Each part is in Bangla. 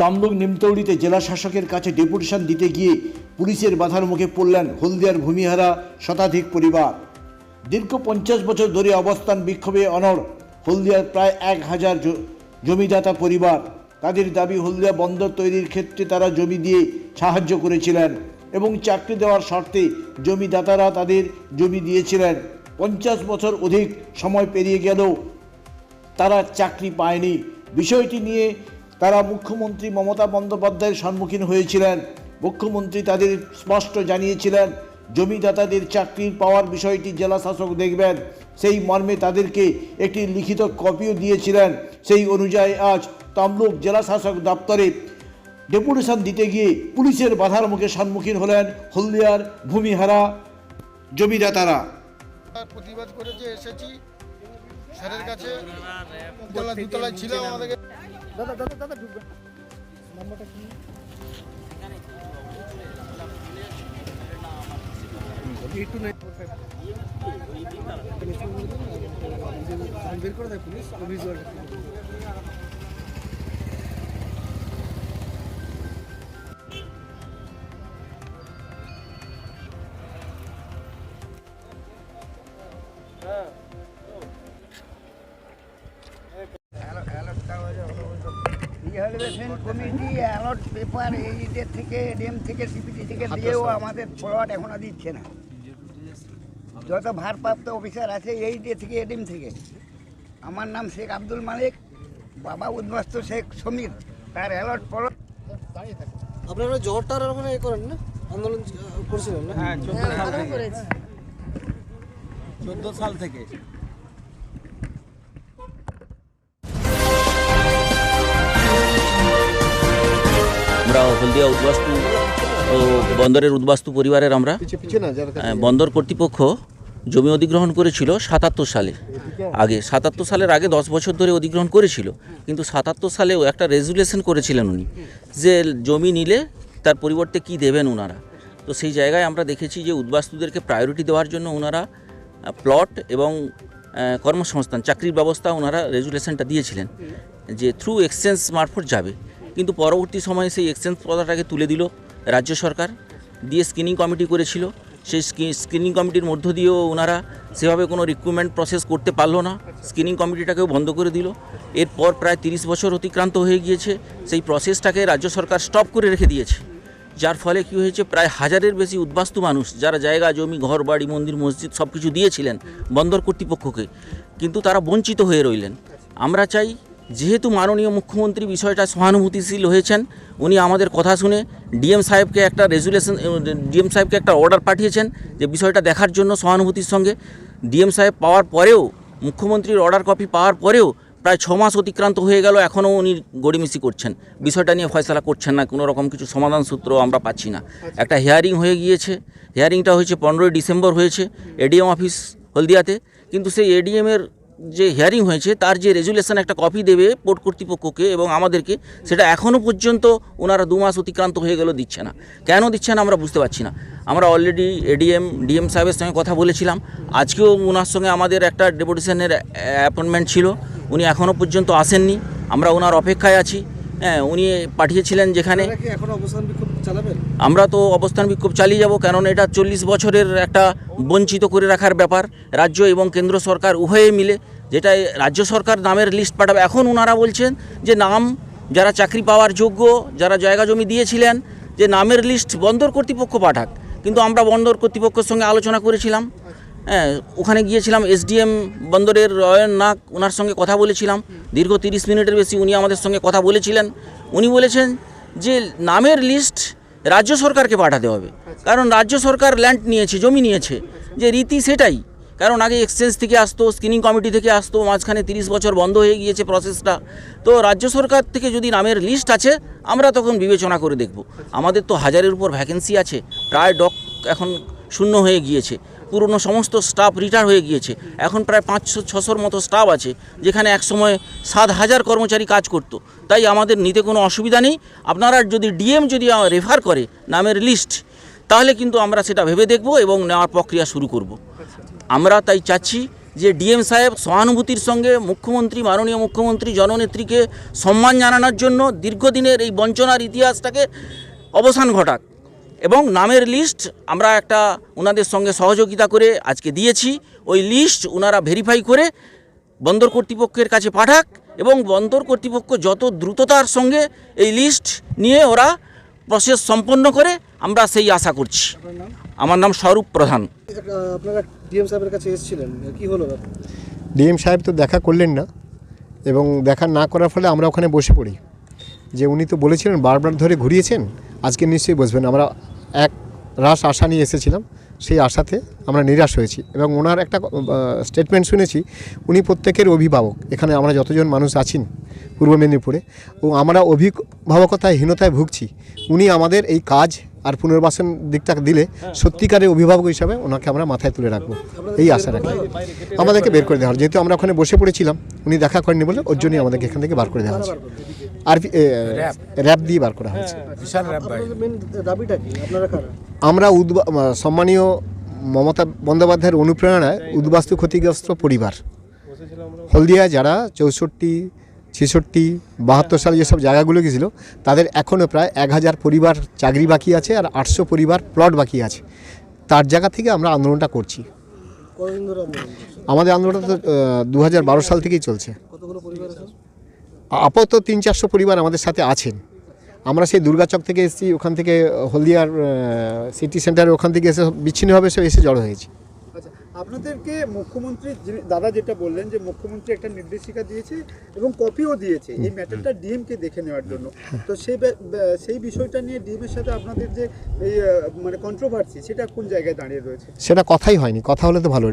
তমলুক নিমতৌড়িতে জেলা শাসকের কাছে ডেপুটেশন দিতে গিয়ে পুলিশের বাধার মুখে পড়লেন হলদিয়ার ভূমিহারা শতাধিক পরিবার। দীর্ঘ পঞ্চাশ বছর ধরে অবস্থান বিক্ষোভে অনড়, হলদিয়ার প্রায় এক হাজার জমিদাতা পরিবার। তাদের দাবি, হলদিয়া বন্দর তৈরির ক্ষেত্রে তারা জমি দিয়ে সাহায্য করেছিলেন এবং চাকরি দেওয়ার শর্তে জমিদাতারা তাদের জমি দিয়েছিলেন। পঞ্চাশ বছর অধিক সময় পেরিয়ে গেলেও তারা চাকরি পায়নি। বিষয়টি নিয়ে তারা মুখ্যমন্ত্রী মমতা বন্দ্যোপাধ্যায়ের সম্মুখীন হয়েছিলেন। মুখ্যমন্ত্রী তাদের স্পষ্ট জানিয়েছিলেন, জমিদাতাদের চাকরির পাওয়ার বিষয়টি জেলা শাসক দেখবেন। সেই মর্মে তাদেরকে একটি লিখিত কপিও দিয়েছিলেন। সেই অনুযায়ী আজ তমলুক জেলা শাসক দপ্তরে ডেপুটেশন দিতে গিয়ে পুলিশের বাধার মুখে সম্মুখীন হলেন হলদিয়ার ভূমিহারা জমিদাতারা। তার প্রতিবাদ এসেছি। স্যারের কাছে। ছিল আমাদেরকে। দাদা দাদা দাদা ঢুকবে। নাম্বারটা কি? ফোর ফাইভ বের করে দেয় police visual rehabilitation committee allot paper এইদের থেকে এডিএম থেকে সিপিটি থেকে দিয়েও আমাদের প্লট এখনও দিচ্ছে না। যত ভারপ্রাপ্ত অফিসার আছে এই ডে থেকে এডিএম থেকে। আমার নাম শেখ আব্দুল মালিক বাবা উদ্বাস্ত শেখ সমীর। তার অ্যালট প্লট আপনারা জ্বরটার ওখানে এ করেন না? আন্দোলন করছিলেন না? হ্যাঁ চোদ্দ সাল থেকে। আমরা হলদিয়া উদ্বাস্তু ও বন্দরের উদ্বাস্তু পরিবারের আমরা বন্দর কর্তৃপক্ষ জমি অধিগ্রহণ করেছিল সাতাত্তর সালে। আগে সাতাত্তর সালের আগে দশ বছর ধরে অধিগ্রহণ করেছিল কিন্তু সাতাত্তর সালেও একটা রেজুলেশন করেছিলেন উনি যে জমি নিলে তার পরিবর্তে কি দেবেন ওনারা তো সেই জায়গায় আমরা দেখেছি যে উদ্বাস্তুদেরকে প্রায়োরিটি দেওয়ার জন্য ওনারা প্লট এবং কর্মসংস্থান চাকরির ব্যবস্থা ওনারা রেজুলেশনটা দিয়েছিলেন যে থ্রু এক্সচেঞ্জ মারফত যাবে। কিন্তু পরবর্তী সময়ে সেই এক্সচেঞ্জ কথাটাকে তুলে দিল রাজ্য সরকার, দিয়ে স্ক্রিনিং কমিটি করেছিল। সেই স্ক্রিনিং কমিটির মধ্য দিয়েও ওনারা সেভাবে কোনো রিক্রুটমেন্ট প্রসেস করতে পারল না। স্ক্রিনিং কমিটিটাকেও বন্ধ করে দিল। এরপর প্রায় তিরিশ বছর অতিক্রান্ত হয়ে গিয়েছে। সেই প্রসেসটাকে রাজ্য সরকার স্টপ করে রেখে দিয়েছে। যার ফলে কী হয়েছে, প্রায় হাজারের বেশি উদ্বাস্তু মানুষ, যারা জায়গা, জমি, ঘর, বাড়ি, মন্দির, মসজিদ সব কিছু দিয়েছিলেন বন্দর কর্তৃপক্ষকে। কিন্তু তারা বঞ্চিত হয়ে রইলেন। আমরা চাই যেহেতু মাননীয় মুখ্যমন্ত্রী বিষয়টা সহানুভূতিশীল হয়েছেন উনি আমাদের কথা শুনে ডিএম সাহেবকে একটা রেজুলেশন ডিএম সাহেবকে একটা অর্ডার পাঠিয়েছেন যে বিষয়টা দেখার জন্য সহানুভূতির সঙ্গে। ডিএম সাহেব পাওয়ার পরেও মুখ্যমন্ত্রীর অর্ডার কপি পাওয়ার পরেও প্রায় ছ মাস অতিক্রান্ত হয়ে গেল এখনও উনি গড়িমিসি করছেন। বিষয়টা নিয়ে ফয়সলা করছেন না কোনো রকম কিছু সমাধান সূত্র আমরা পাচ্ছি না। একটা হিয়ারিং হয়ে গিয়েছে হিয়ারিংটা হয়েছে পনেরোই ডিসেম্বর হয়েছে এডিএম অফিস হলদিয়াতে। কিন্তু সেই এডিএমের যে হিয়ারিং হয়েছে, তার যে রেজুলেশন একটা কপি দেবে পোর্ট কর্তৃপক্ষকে এবং আমাদেরকে, সেটা এখনও পর্যন্ত ওনারা দু মাস অতিক্রান্ত হয়ে গেল দিচ্ছে না। কেন দিচ্ছে না আমরা বুঝতে পারছি না। আমরা অলরেডি এডিএম ডিএম সাহেবের সঙ্গে কথা বলেছিলাম। আজকেও ওনার সঙ্গে আমাদের একটা ডেপুটেশনের অ্যাপয়েন্টমেন্ট ছিল। উনি এখনও পর্যন্ত আসেননি। আমরা ওনার অপেক্ষায় আছি। হ্যাঁ উনি পাঠিয়েছিলেন যেখানে এখন অবস্থান বিক্ষোভ আমরা তো অবস্থান বিক্ষোভ চালিয়ে যাব, কারণ এটা চল্লিশ বছরের একটা বঞ্চিত করে রাখার ব্যাপার। রাজ্য এবং কেন্দ্র সরকার উভয়ে মিলে যেটা রাজ্য সরকার নামের লিস্ট পাঠাবে। এখন ওনারা বলছেন যে নাম, যারা চাকরি পাওয়ার যোগ্য, যারা জায়গা জমি দিয়েছিলেন, যে নামের লিস্ট বন্দর কর্তৃপক্ষ পাঠাক। কিন্তু আমরা বন্দর কর্তৃপক্ষের সঙ্গে আলোচনা করেছিলাম। হ্যাঁ ওখানে গিয়েছিলাম, এসডিএম বন্দরের রয়ন নাক ওনার সঙ্গে কথা বলেছিলাম। দীর্ঘ তিরিশ মিনিটের বেশি উনি আমাদের সঙ্গে কথা বলেছিলেন। উনি বলেছেন যে নামের লিস্ট রাজ্য সরকারকে পাঠাতে হবে। কারণ রাজ্য সরকার ল্যান্ড নিয়েছে, জমি নিয়েছে। যে রীতি সেটাই। কারণ আগে এক্সচেঞ্জ থেকে আসতো স্ক্রিনিং কমিটি থেকে আসতো, মাঝখানে তিরিশ বছর বন্ধ হয়ে গিয়েছে প্রসেসটা তো রাজ্য সরকার থেকে যদি নামের লিস্ট আছে, আমরা তখন বিবেচনা করে দেখব। আমাদের তো হাজারের উপর ভ্যাকেন্সি আছে, প্রায় ডক এখন শূন্য হয়ে গিয়েছে। পুরনো সমস্ত স্টাফ রিটায়ার হয়ে গিয়েছে। এখন প্রায় পাঁচশো, ছশোর মতো স্টাফ আছে, যেখানে একসময় সাত হাজার কর্মচারী কাজ করত। তাই আমাদের নিতে কোনো অসুবিধা নেই। আপনারা যদি ডিএম যদি রেফার করে নামের লিস্ট তাহলে কিন্তু আমরা সেটা ভেবে দেখব এবং নেওয়ার প্রক্রিয়া শুরু করব। আমরা তাই চাচ্ছি যে ডিএম সাহেব সহানুভূতির সঙ্গে মুখ্যমন্ত্রী, মাননীয় মুখ্যমন্ত্রী, জননেত্রীকে সম্মান জানানোর জন্য দীর্ঘদিনের এই বঞ্চনার ইতিহাসটাকে অবসান ঘটাক। এবং নামের লিস্ট আমরা একটা ওনাদের সঙ্গে সহযোগিতা করে আজকে দিয়েছি। ওই লিস্ট ওনারা ভেরিফাই করে বন্দর কর্তৃপক্ষের কাছে পাঠাক এবং বন্দর কর্তৃপক্ষ যত দ্রুততার সঙ্গে এই লিস্ট নিয়ে ওরা প্রসেস সম্পন্ন করে আমরা সেই আশা করছি। আমার নাম স্বরূপ প্রধান। আপনারা ডিএম সাহেবের কাছে এসেছিলেন কি হলো? ডিএম সাহেব তো দেখা করলেন না এবং দেখা না করার ফলে আমরা ওখানে বসে পড়ি। যে উনি তো বলেছিলেন, বারবার ধরে ঘুরিয়েছেন, আজকে নিশ্চয়ই বসবেন। আমরা এক রাস আশা নিয়ে এসেছিলাম, সেই আশাতে আমরা নিরাশ হয়েছি এবং ওনার একটা স্টেটমেন্ট শুনেছি, উনি প্রত্যেকের অভিভাবক, এখানে আমরা যতজন মানুষ আছেন পূর্ব মেদিনীপুরে, ও আমরা অভিভাবকতায় হীনতায় ভুগছি। উনি আমাদের এই কাজ আর পুনর্বাসন দিকটা দিলে সত্যিকারের অভিভাবক হিসাবে ওনাকে আমরা মাথায় তুলে রাখব। এই আশা রাখি। আমাদেরকে বের করে দেওয়া হলো। যেহেতু আমরা ওখানে বসে পড়েছিলাম উনি দেখা করেননি বলে ওর জন্যই আমাদেরকে এখান থেকে বার করে দেওয়া হয়েছে। আর র্যাপ দিয়ে বার করা হয়েছে। আপনাদের মেন দাবিটা কি? আপনারা কারা? আমরা উদ্বা- সম্মানীয় মমতা বন্দ্যোপাধ্যায়ের অনুপ্রেরণায় উদ্বাস্তু ক্ষতিগ্রস্ত পরিবার। হলদিয়া যারা চৌষট্টি ছেষট্টি বাহাত্তর সালে যেসব জায়গাগুলো গেছিল তাদের এখনও প্রায় এক হাজার পরিবার চাকরি বাকি আছে আর আটশো পরিবার প্লট বাকি আছে। তার জায়গা থেকে আমরা আন্দোলনটা করছি? আমাদের আন্দোলনটা তো দু হাজার বারো সাল থেকেই চলছে। আপাতত তিন চারশো পরিবার আমাদের সাথে আছেন। আমরা সেই দুর্গাচক থেকে এসেছি ওখান থেকে হলদিয়ার সিটি সেন্টার ওখান থেকে এসে বিচ্ছিন্নভাবে সব এসে জড়ো হয়েছি। আপনাদেরকে মুখ্যমন্ত্রী দাদা যেটা বললেন যে মুখ্যমন্ত্রী একটা নির্দেশিকা দিয়েছে এবং কপিও দিয়েছে এই ম্যাটারটা ডিএমকে দেখে নেওয়ার জন্য। তো সেই সেই বিষয়টা নিয়ে ডিএমের সাথে আপনাদের যে এই মানে কন্ট্রোভার্সি সেটা কোন জায়গায় দাঁড়িয়ে রয়েছে? সেটা কথাই হয়নি কথা হলে তো ভালো।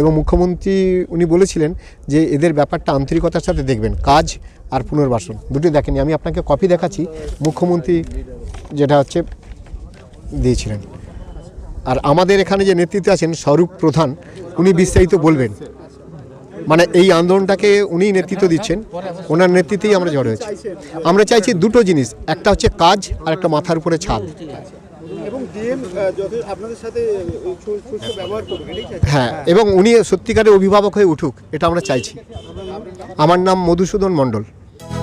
এবং মুখ্যমন্ত্রী উনি বলেছিলেন যে এদের ব্যাপারটা আন্তরিকতার সাথে দেখবেন কাজ আর পুনর্বাসন। দুটি দেখেনি আমি আপনাকে কপি দেখাচ্ছি। মুখ্যমন্ত্রী যেটা হচ্ছে দিয়েছিলেন। আর আমাদের এখানে যে নেতৃত্বে আছেন স্বরূপ প্রধান উনি বিস্তারিত বলবেন। মানে এই আন্দোলনটাকে উনি নেতৃত্ব দিচ্ছেন ওনার নেতৃত্বেই আমরা জড়ো হয়েছি। আমরা চাইছি দুটো জিনিস একটা হচ্ছে কাজ আর একটা মাথার উপরে ছাদ? হ্যাঁ এবং উনি সত্যিকারের অভিভাবক হয়ে উঠুক এটা আমরা চাইছি। আমার নাম মধুসূদন মণ্ডল।